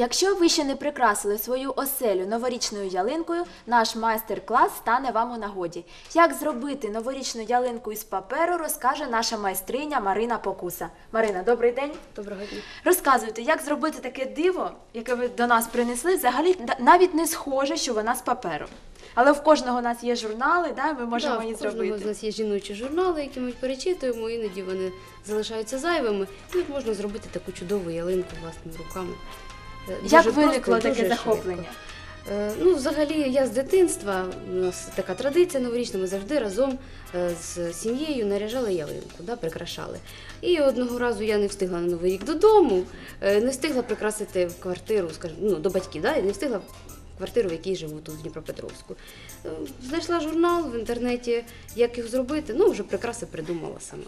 Якщо ви ще не прикрасили свою оселю новорічною ялинкою, наш майстер-клас стане вам у нагоді. Як зробити новорічну ялинку із паперу, розкаже наша майстриня Марина Покуса. Марина, добрий день. Доброго дня. Розказуйте, як зробити таке диво, яке ви до нас принесли, взагалі навіть не схоже, що вона з паперу. Але в кожного у нас є журнали, да, ми можемо Да, її в кожного зробити. з нас є жіночі журнали, які ми перечитуємо, іноді вони залишаються зайвими. І можна зробити таку чудову ялинку власними руками. Е, Як дуже виникло просто таке дуже захоплення? Е, Ну, взагалі, я з дитинства, у нас така традиція новорічна, ми завжди разом е, з сім'єю наряжали ялинку, да, прикрашали. І одного разу я не встигла на Новий рік додому, е, не встигла прикрасити в квартиру, скажімо, ну, до батьків, да, і не встигла квартиру, в якій живу тут в Дніпропетровську. Е, Знайшла журнал в інтернеті, як їх зробити, ну вже прикраси придумала сама.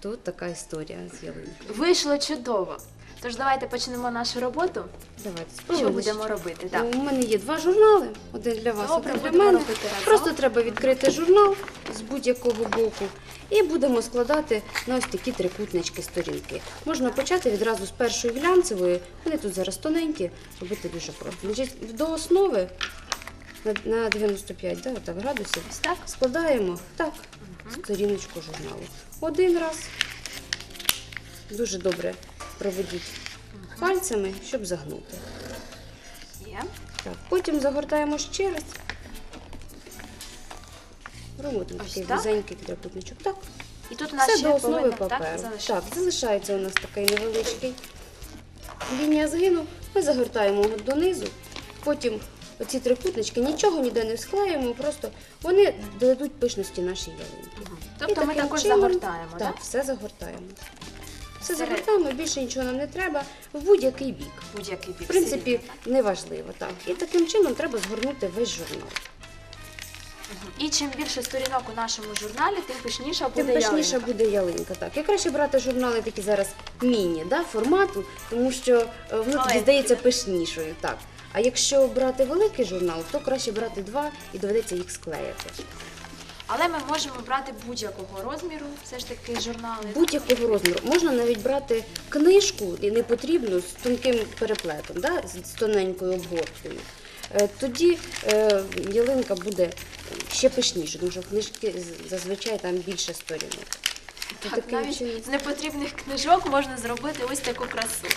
Тут така історія з ялинкою. Вийшло чудово. Тож давайте почнемо нашу роботу. Давайте Що будемо робити? Так. У мене є два журнали, один для вас, Добре, один для будемо мене. робити разом. Просто треба відкрити журнал з будь-якого боку і будемо складати на ось такі трикутнички сторінки. Можна почати відразу з першої глянцевої, вони тут зараз тоненькі, робити дуже просто. Значить, до основи на, на 95 да, отак, градусів Ось так? складаємо так, сторіночку журналу. Один раз. Дуже добре проведіть пальцями, щоб загнути. Є. Так, потім загортаємо ще раз. Робимо такий так? вузенький трикутничок. Так, І тут у нас все ще до основи паперу. так, Так, залишається у нас такий невеличкий лінія згину. Ми загортаємо його донизу. Потім оці трикутнички нічого ніде не склеїмо, просто вони додадуть пишності нашій ялинці. Тобто ми також чином- загортаємо, Так, так? все загортаємо. Все Всередину. загортаємо, більше нічого нам не треба в будь-який бік. Будь-який бік. В принципі, неважливо, так. І таким чином треба згорнути весь журнал. І чим більше сторінок у нашому журналі, тим пишніша Тим буде пишніше ялинка. буде ялинка. Так. І краще брати журнали такі зараз міні да, формату, тому що е, воно тоді Маленькі, здається да? пишнішою. Так. А якщо брати великий журнал, то краще брати два і доведеться їх склеїти. Але ми можемо брати будь-якого розміру, все ж таки журнали. Будь-якого розміру. Можна навіть брати книжку і не потрібну з тонким переплетом, да, з тоненькою обгорткою. Е, Тоді е, ялинка буде ще пишніше, тому що книжки зазвичай там більше сторінок. Так, таким навіть чином- з непотрібних книжок можна зробити ось таку красу.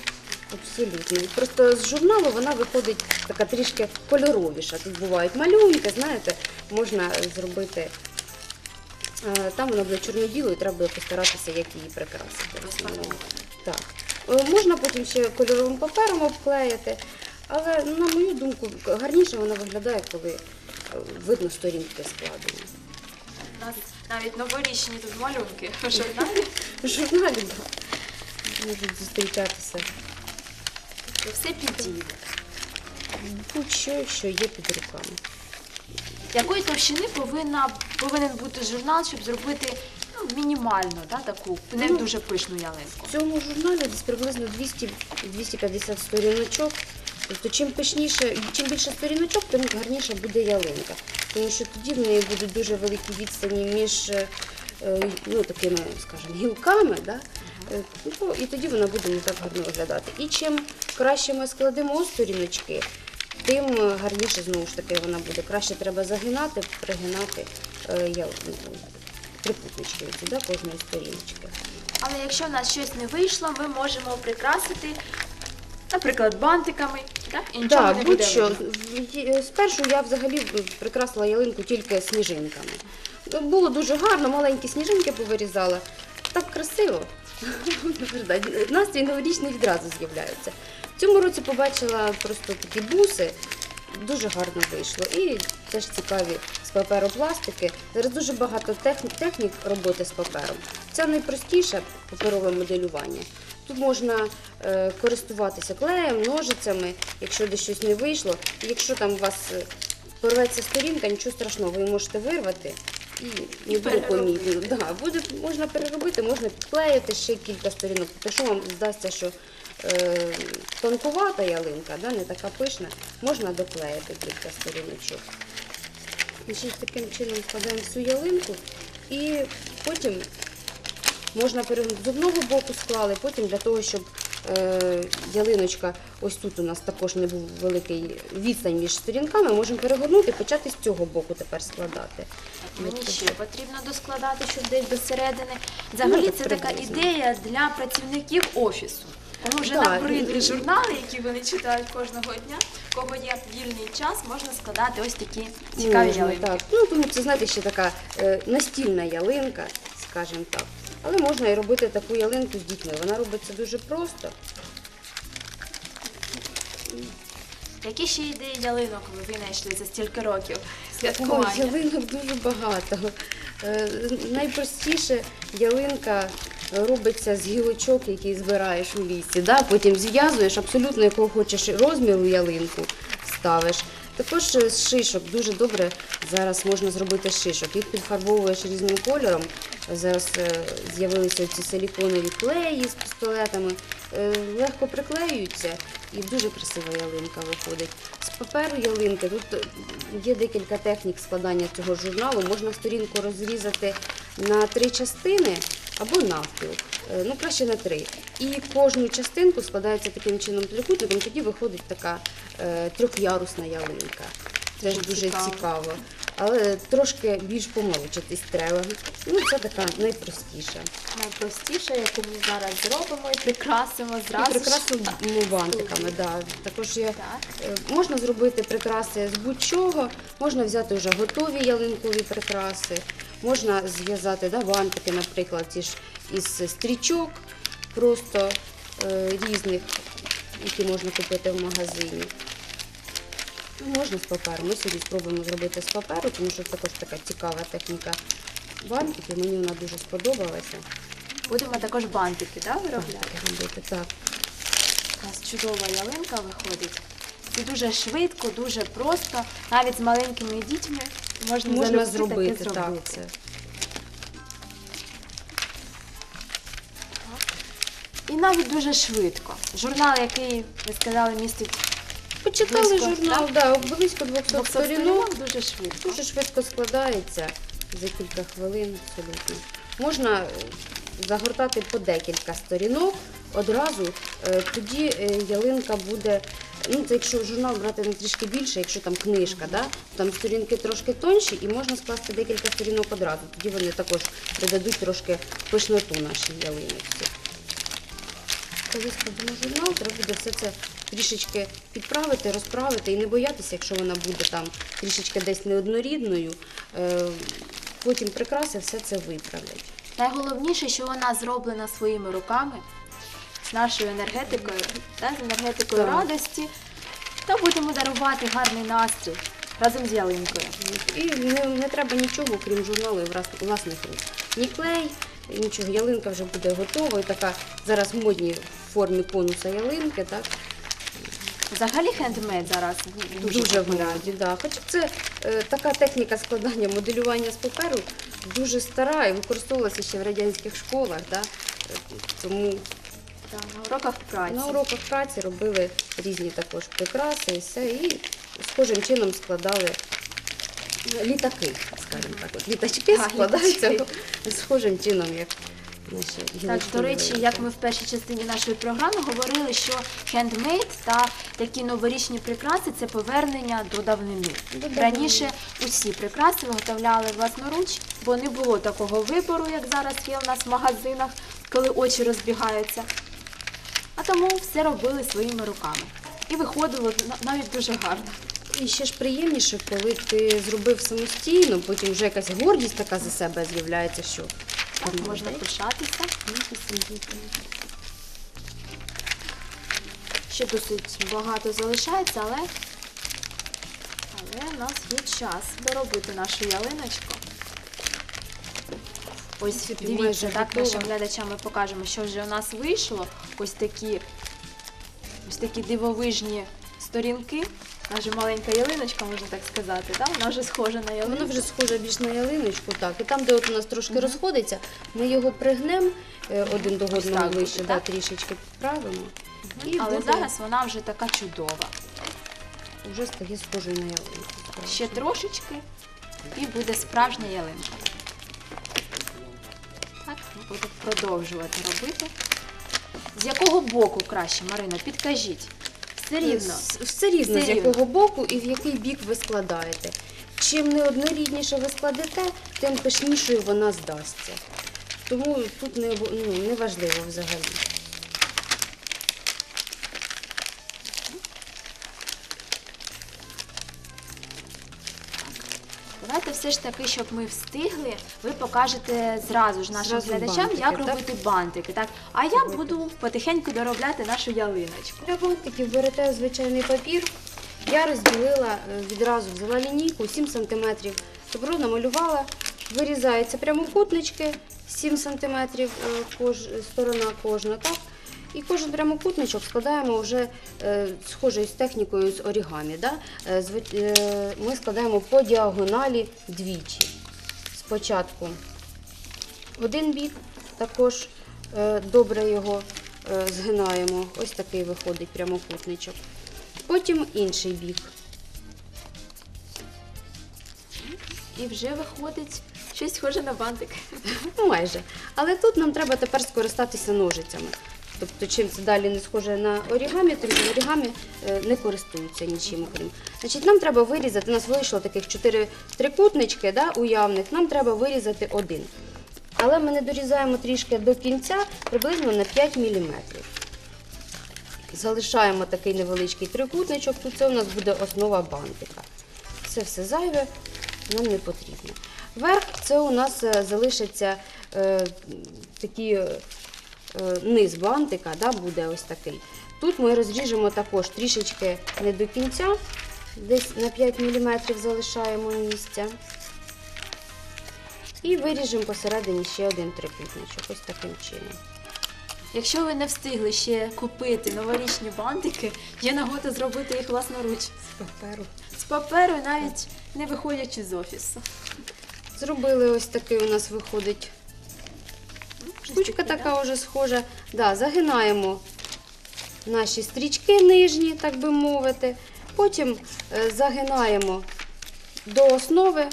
Абсолютно. Просто з журналу вона виходить така трішки кольоровіша. Тут бувають малюнки, знаєте, можна зробити. Е, Там вона буде чорно-білою, треба буде постаратися, як її прикрасити. Так. Е, Можна потім ще кольоровим папером обклеїти, але на мою думку, гарніше вона виглядає, коли е, видно сторінки складені. У нас навіть новорічні тут малюнки в журналі. В журналі можуть зустрічатися все підійде. будь-що, що є під руками. Якої товщини повинна, повинен бути журнал, щоб зробити ну, мінімальну, да, таку не Ну, дуже пишну ялинку? В цьому журналі десь приблизно 200-250 сторіночок. Тобто, чим пишніше, чим більше сторіночок, тим гарніше буде ялинка. Тому що тоді в неї будуть дуже великі відстані між е, е, ну, такими, скажімо, гілками. Да? Е, ну, і тоді вона буде не так гарно виглядати. І чим краще ми складемо сторіночки, тим е, гарніше знову ж таки вона буде. Краще треба загинати, пригинати е, ял- ну, трикутнички да, кожної сторіночки. Але якщо в нас щось не вийшло, ми можемо прикрасити, наприклад, бантиками, так? І нічого Так, не буде. В- є- Спершу я взагалі прикрасила ялинку тільки сніжинками. Було дуже гарно, маленькі сніжинки повирізала. Так красиво. Настрій новорічний відразу з'являється. Цьому році побачила просто такі буси. Дуже гарно вийшло. І це ж цікаві з паперопластики. Зараз дуже багато технік, технік роботи з папером. Це найпростіше паперове моделювання. Тут можна е, користуватися клеєм, ножицями, якщо десь щось не вийшло. Якщо там у вас е, порветься сторінка, нічого страшного, ви можете вирвати і не буде помітно. Да, буде, можна переробити, можна підклеїти ще кілька сторінок. Якщо вам здасться, що тонкувата ялинка, да, не така пишна, можна доклеїти кілька сторіночок. Значить, таким чином складаємо всю ялинку і потім можна з одного боку склали, потім для того, щоб е, ялиночка, ось тут у нас також не був великий відстань між сторінками, можемо перегорнути і почати з цього боку тепер складати. Мені ще потрібно доскладати щось десь до середини. Взагалі, Ну, це така ідея для працівників офісу. Кому вже Да, набридли журнали, які вони читають кожного дня, в кого є вільний час, можна складати ось такі цікаві Можна, ялинки. Так. Ну, тому це, знаєте, ще така е, настільна ялинка, скажімо так. Але можна і робити таку ялинку з дітьми. Вона робиться дуже просто. Які ще ідеї ялинок ви винайшли за стільки років Ой, святкування? ялинок дуже багато. Е, Найпростіше ялинка робиться з гілочок, які збираєш у лісі. Да? Потім зв'язуєш абсолютно якого хочеш розміру ялинку ставиш. Також е, з шишок дуже добре зараз можна зробити шишок. Їх підфарбовуєш різним кольором. Зараз е, з'явилися ці силіконові клеї з пістолетами. Е, Легко приклеюються і дуже красива ялинка виходить. З паперу ялинки тут е, є декілька технік складання цього журналу. Можна сторінку розрізати на три частини або навпіл. Е, Ну, краще на три. І кожну частинку складається таким чином трикутником, тоді виходить така е, трьохярусна ялинка. Теж Дуже дуже цікаво. Але трошки більш помовчатись треба. Ну, це така найпростіша. Найпростіше, яку ми зараз зробимо і прикрасимо І зразу. ж. прикрасу ну, бантиками. Да. Також є, Так. е, можна зробити прикраси з будь-чого, можна взяти вже готові ялинкові прикраси, можна зв'язати да, бантики, наприклад, ті ж із стрічок, просто е, різних, які можна купити в магазині. Можна з паперу. Ми сьогодні спробуємо зробити з паперу, тому що також така цікава техніка бантиків. Мені вона дуже сподобалася. Будемо також бантики да, виробляти. Робити, так. У нас чудова ялинка виходить. І дуже швидко, дуже просто, навіть з маленькими дітьми можна, Можна залюбки зробити, таке так. Це. І навіть дуже швидко. Журнал, який ви сказали, містить Почитали Близько, журнал, да, близько 200 200 сторінок. дуже швидко. Дуже швидко складається за кілька хвилин абсолютно. Можна е, загортати по декілька сторінок одразу, е, тоді е, ялинка буде. Ну, це якщо журнал брати не трішки більше, якщо там книжка, да? там сторінки трошки тонші і можна скласти декілька сторінок одразу. Тоді вони також додадуть трошки пишноту нашій ялиночці. Коли складемо журнал, треба буде все це трішечки підправити, розправити і не боятися, якщо вона буде там трішечки десь неоднорідною. Е, Потім прикраси все це виправлять. Найголовніше, що вона зроблена своїми руками, з нашою енергетикою, та, з енергетикою Так. радості, та будемо дарувати гарний настрій разом з ялинкою. І не, не треба нічого, крім журналу і власних рук. Ні клей, нічого. Ялинка вже буде готова. І така зараз модні в формі конуса ялинки. Так? Взагалі хендмейд зараз дуже, Дуже в моді, да. Хоча це е, така техніка складання моделювання з паперу дуже стара і використовувалася ще в радянських школах. Да? Тому Так, на уроках праці. на уроках праці робили різні також прикраси і все, і схожим чином складали літаки, скажімо так. От літачки А, складаються літачки. схожим чином, як Так, до речі, як ми в першій частині нашої програми говорили, що хендмейд та такі новорічні прикраси це повернення до давнини. Раніше усі прикраси виготовляли власноруч, бо не було такого вибору, як зараз є у нас в магазинах, коли очі розбігаються. А тому все робили своїми руками. І виходило навіть дуже гарно. І ще ж приємніше, коли ти зробив самостійно, потім вже якась гордість така за себе з'являється, що Так, можна пишатися. Ще досить багато залишається, але, але у нас є час доробити нашу ялиночку. Ось дивіться, так нашим глядачам ми покажемо, що вже у нас вийшло. Ось такі, ось такі дивовижні сторінки. Наша маленька ялиночка, можна так сказати. Так? Вона вже схожа на ялинку. Воно вже схоже більш на ялиночку, так. І там, де от у нас трошки розходиться, ми його пригнемо е, один до одного вище, да, так? трішечки підправимо. І Але буде, зараз вона вже така чудова. вже стає схожою на ялинку. Ще трошечки і буде справжня ялинка. Так, ми будемо продовжувати робити. З якого боку краще, Марина? Підкажіть. Все рівно. Все рівно, з якого боку і в який бік ви складаєте. Чим неоднорідніше ви складете, тим пишнішою вона здасться. Тому тут не, ну, не важливо взагалі. Все ж таки, щоб ми встигли, ви покажете зразу ж нашим Зразу глядачам, бантики, як так? робити бантики. Так? А я буду потихеньку доробляти нашу ялиночку. Для бантиків берете звичайний папір. Я розділила е, відразу, взяла лінійку 7 см. Добро намалювала, вирізаються прямокутнички 7 см кож, сторона кожна. Так? І кожен прямокутничок складаємо вже е, схожою з технікою з орігамі. Е, е, ми складаємо по діагоналі двічі. Спочатку один бік, також добре його згинаємо. Ось такий виходить прямокутничок. Потім інший бік. І вже виходить щось схоже на бантик. Майже. Але тут нам треба тепер скористатися ножицями. Тобто, чим це далі не схоже на орігамі, тим орігамі е, не користуються нічим окрім. Значить, нам треба вирізати, у нас вийшло таких чотири трикутнички да, уявних, нам треба вирізати один. Але ми не дорізаємо трішки до кінця, приблизно на 5 мм. Залишаємо такий невеличкий трикутничок, тут це у нас буде основа бантика. Це все зайве нам не потрібно. Верх це у нас е, залишиться е, такий е, низ бантика, да, буде ось такий. Тут ми розріжемо також трішечки не до кінця, десь на 5 мм залишаємо місця. І виріжемо посередині ще один трикутничок, ось таким чином. Якщо ви не встигли ще купити новорічні бантики, є нагода зробити їх власноруч. З паперу. З паперу, навіть не виходячи з офісу. Зробили ось такий у нас виходить Штучка така вже схожа. Да, загинаємо наші стрічки нижні, так би мовити. Потім е, загинаємо до основи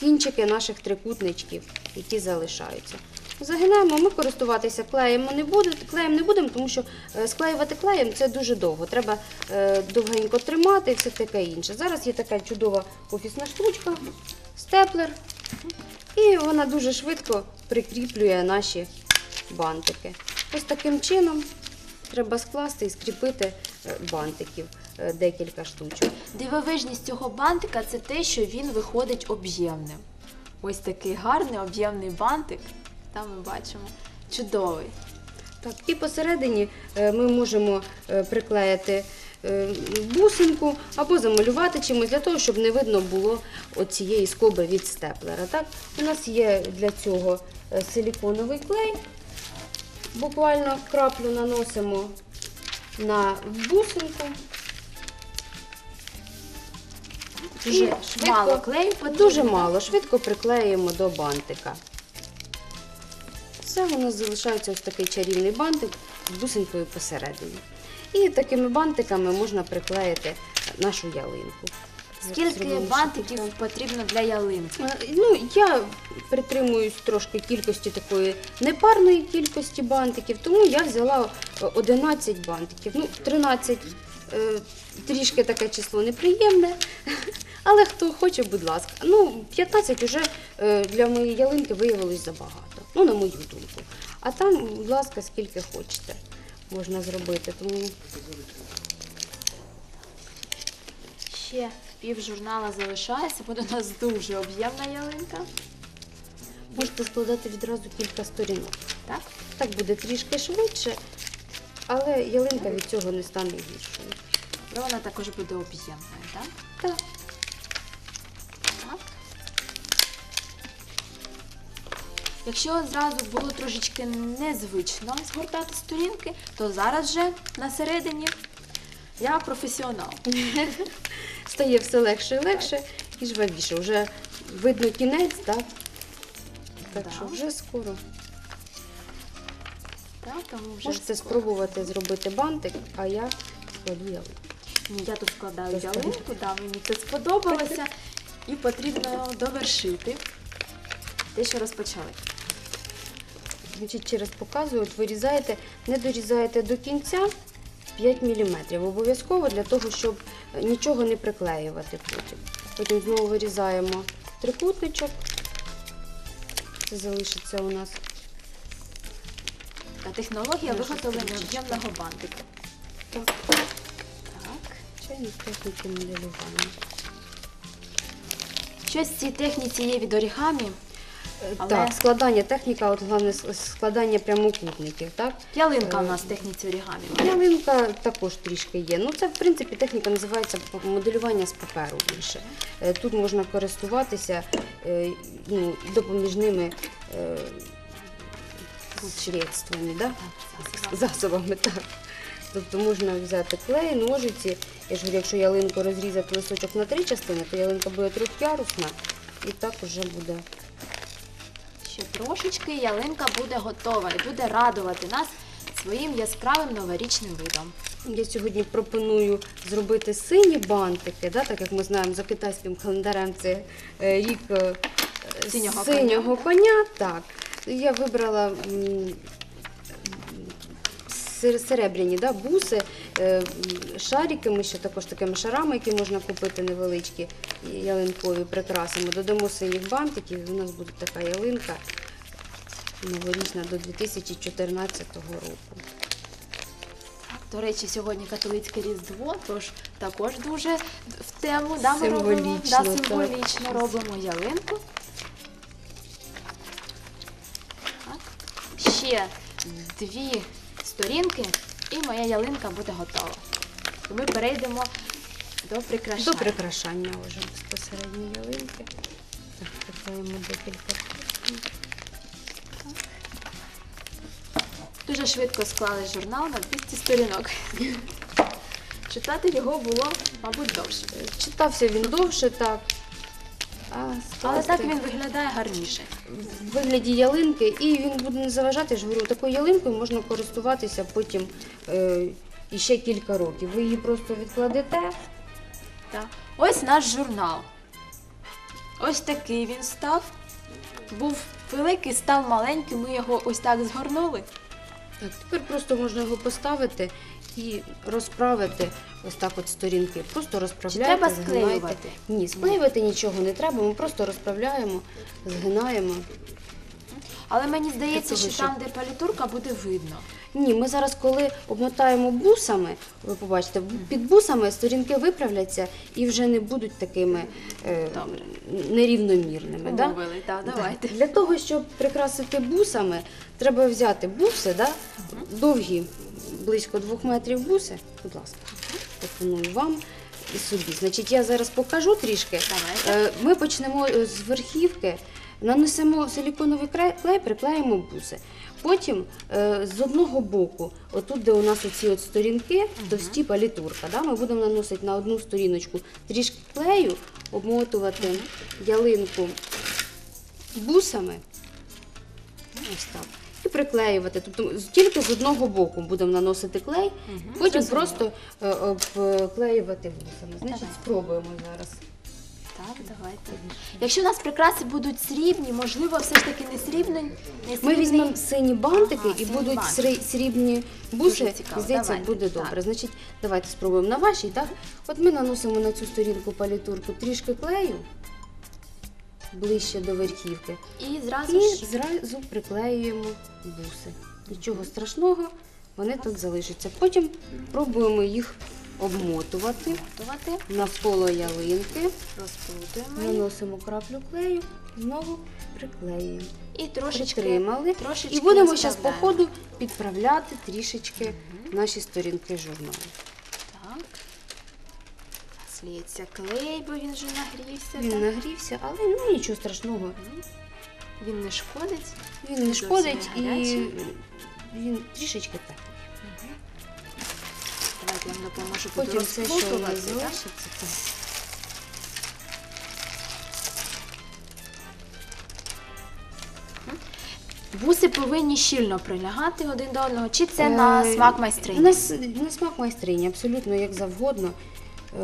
кінчики наших трикутничків, які залишаються. Загинаємо, ми користуватися клеєм не будемо, клеєм не будемо, тому що е, склеювати клеєм це дуже довго. Треба е, довгенько тримати і все таке інше. Зараз є така чудова офісна штучка, степлер. І вона дуже швидко прикріплює наші бантики. Ось таким чином треба скласти і скріпити е, бантиків е, декілька штучок. Дивовижність цього бантика це те, що він виходить об'ємним. Ось такий гарний об'ємний бантик. Там ми бачимо. Чудовий. Так, і посередині е, ми можемо приклеїти бусинку або замалювати чимось для того, щоб не видно було оцієї скоби від степлера. Так? У нас є для цього силіконовий клей. Буквально краплю наносимо на бусинку. Дуже швидко- мало клею потрібно. Дуже мало, швидко приклеюємо до бантика. Все, у нас залишається ось такий чарівний бантик з бусинкою посередині. І такими бантиками можна приклеїти нашу ялинку. Скільки бантиків потрібно для ялинки? Е, Ну, я притримуюсь трошки кількості такої непарної кількості бантиків, тому я взяла е, 11 бантиків. Ну, 13 е, трішки таке число неприємне, але хто хоче, будь ласка. Ну, 15 вже е, для моєї ялинки виявилось забагато. Ну, на мою думку. А там, будь ласка, скільки хочете можна зробити. Тому Ще пів журнала залишається, буде у нас дуже об'ємна ялинка. можете складати відразу кілька сторінок. Так? Так буде трішки швидше, але ялинка від цього не стане гіршою. І вона також буде об'ємною, так? Так. Якщо зразу було трошечки незвично згортати сторінки, то зараз же на середині я професіонал. Стає все легше і легше і жвавіше. Вже видно кінець, так? Так Да. що вже скоро. Так, тому вже Можете скоро. спробувати зробити бантик, а я складу ялинку. Ні, я тут складаю ялинку, да, мені це сподобалося. І потрібно довершити те, що розпочали. Значить, через показую, от вирізаєте, не дорізаєте до кінця 5 мм. Обов'язково для того, щоб нічого не приклеювати потім. Потім знову вирізаємо трикутничок. Це залишиться у нас. Та технологія виготовлення об'ємного бантика. Так, Так. чайні техніки моделювання. Щось в цій техніці є від орігамі. Але- Так, складання техніка, от головне складання прямокутників. Так? Ялинка у Е, нас в техніці орігамі. Ялинка також трішки є. Ну, це, в принципі, техніка називається моделювання з паперу більше. Е, Тут можна користуватися е, ну, допоміжними е, средствами, да? засобами. Так. Тобто можна взяти клей, ножиці. Я ж говорю, якщо ялинку розрізати листочок на три частини, то ялинка буде трьохярусна і так вже буде. Ще трошечки ялинка буде готова і буде радувати нас своїм яскравим новорічним видом. Я сьогодні пропоную зробити сині бантики, да, так як ми знаємо за китайським календарем це е, рік е, Синього синього коня. Так. Я вибрала серебряні да, буси, е, м, шариками, ще також такими шарами, які можна купити невеличкі, ялинкові прикрасимо. Додамо синіх бантиків, і у нас буде така ялинка новорічна до 2014 року. До речі, сьогодні католицьке різдво, тож також дуже в тему да, ми робимо, Символічно, да, так. символічно робимо ялинку. Так. Ще дві сторінки, і моя ялинка буде готова. Ми перейдемо до прикрашання. До прикрашання вже безпосередньо ялинки. Так, приклеїмо декілька. Дуже швидко склали журнал на 200 сторінок. Читати його було, мабуть, довше. Читався він довше, так. А Але так він виглядає гарніше. в вигляді ялинки, і він буде не заважати. Я ж говорю, такою ялинкою можна користуватися потім е, іще кілька років. Ви її просто відкладете. Так. Ось наш журнал. Ось такий він став. Був великий, став маленький, ми його ось так згорнули. Так, тепер просто можна його поставити і розправити ось так от сторінки. Просто розправляєте, треба згинаєте. склеювати? Ні, склеювати нічого не треба, ми просто розправляємо, згинаємо. Але мені здається, що там, де палітурка, буде видно. Ні, ми зараз, коли обмотаємо бусами, ви побачите, під бусами сторінки виправляться і вже не будуть такими е, Добре. нерівномірними. Да? Умовили, так, давайте. Для того, щоб прикрасити бусами, треба взяти буси, да? довгі, близько двох метрів буси. Будь ласка, пропоную вам і собі. Значить, я зараз покажу трішки. Давайте. Е, Ми почнемо е, з верхівки, нанесемо силіконовий клей, приклеїмо буси. Потім е, з одного боку, отут, де у нас оці от сторінки, товсті палітурка, да, ми будемо наносити на одну сторіночку трішки клею, обмотувати ялинку бусами. Ось так. І приклеювати. Тобто тільки з одного боку будемо наносити клей, потім просто е, обклеювати бусами. Значить, спробуємо зараз. Так, давайте. Якщо у нас прикраси будуть срібні, можливо, все ж таки не срібні. Не Ми срібний. візьмемо сині бантики Ага, і сині будуть бантики. срі- срібні буси. Дуже цікаво. Здається, Давайте. буде Так. добре. Значить, давайте спробуємо на вашій, так? От ми наносимо на цю сторінку палітурку трішки клею ближче до верхівки. І зразу І ж зразу приклеюємо буси. Нічого страшного, вони тут залишаться. Потім пробуємо їх обмотувати готувати, навколо ялинки. розплутуємо. Наносимо краплю клею, знову приклеюємо. і трошечки, Притримали. трошечки І будемо зараз по розправляємо. ходу підправляти трішечки наші сторінки журналу. Так. Сліється клей, бо він вже нагрівся. Він так. нагрівся, але ну, нічого страшного. Він не шкодить. Він не Зовсім шкодить не і гарячий. він трішечки так. Я вам допоможу тут Потім все, що розплутувати. так? Буси повинні щільно прилягати один до одного, чи це на Е, смак майстрині? На, с- на смак майстрині, абсолютно як завгодно.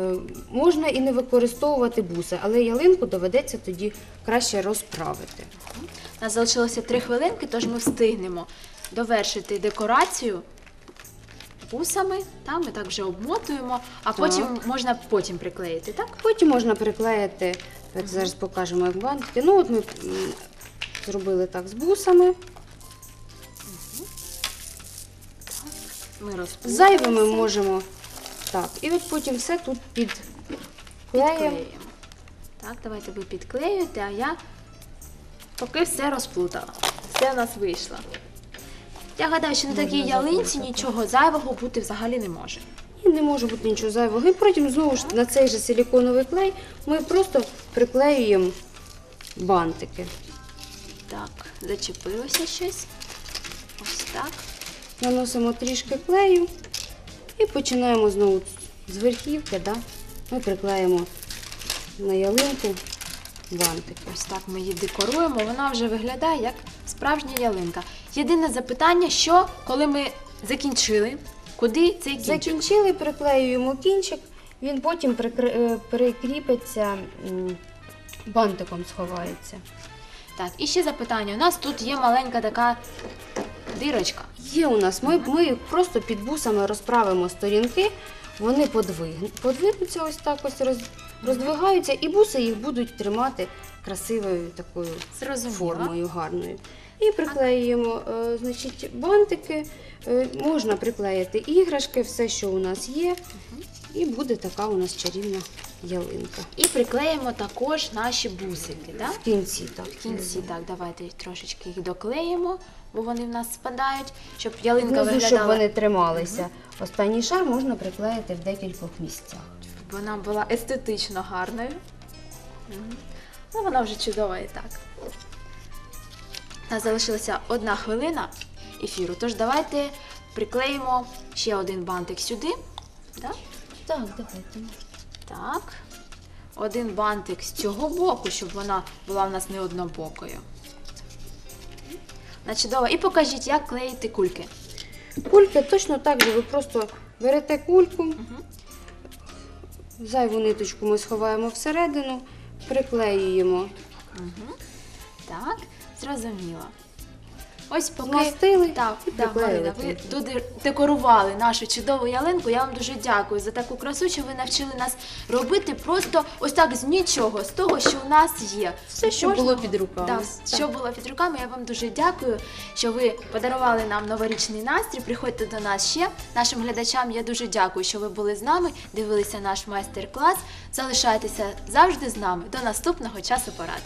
Е, Можна і не використовувати буси, але ялинку доведеться тоді краще розправити. У нас залишилося три хвилинки, тож ми встигнемо довершити декорацію бусами. Та, ми так вже обмотуємо, а потім можна потім приклеїти, так? Потім можна приклеїти, давайте зараз покажемо як бантики. Ну от ми м, зробили так з бусами. Ми розпутали Зайве ми можемо так. І от потім все тут підклеїмо. Підклеюємо. Так, давайте ви підклеюєте, а я поки все розплутала. Все в нас вийшло. Я гадаю, що на такій ялинці нічого зайвого бути взагалі не може. І не може бути нічого зайвого. І потім знову ж на цей же силіконовий клей ми просто приклеюємо бантики. Так, зачепилося щось. Ось так. Наносимо трішки клею і починаємо знову з верхівки. Да? Ми приклеїмо на ялинку бантики. Ось так ми її декоруємо. Вона вже виглядає як справжня ялинка. Єдине запитання, що коли ми закінчили, куди цей кінчик? Закінчили, приклеюємо кінчик, він потім прикр- е, прикріпиться, м, бантиком сховається. Так, і ще запитання. У нас тут є маленька така дирочка. Є у нас, ми, ми просто під бусами розправимо сторінки, вони подвиг- подвинуться ось так ось роз, роздвигаються, і буси їх будуть тримати красивою такою Зрозуміло. формою гарною. І приклеюємо е, значить, бантики, е, можна приклеїти іграшки, все, що у нас є, і буде така у нас чарівна ялинка. І приклеїмо також наші бусики. Так? В кінці так. В кінці, так, давайте трошечки їх доклеїмо, бо вони в нас спадають, щоб ялинка Внизу, виглядала. щоб вони трималися. Останній шар можна приклеїти в декількох місцях. щоб вона була естетично гарною. Мгм. Ну, вона вже чудова і так. Нас залишилася одна хвилина ефіру, тож давайте приклеїмо ще один бантик сюди. Так? Так, давайте. так. Один бантик з цього боку, щоб вона була в нас не однобокою. Чудово. І покажіть, як клеїти кульки. Кульки точно так же. Ви просто берете кульку, зайву ниточку ми сховаємо всередину, приклеюємо. Так, зрозуміло. Ось поки Змастили так, і так, Марина, ви туди декорували нашу чудову ялинку. Я вам дуже дякую за таку красу, що ви навчили нас робити просто ось так з нічого, з того, що у нас є. Все, що Кожного- було під руками. Так, Так. що було під руками. Я вам дуже дякую, що ви подарували нам новорічний настрій. Приходьте до нас ще. Нашим глядачам я дуже дякую, що ви були з нами, дивилися наш майстер-клас. Залишайтеся завжди з нами. До наступного часу порад.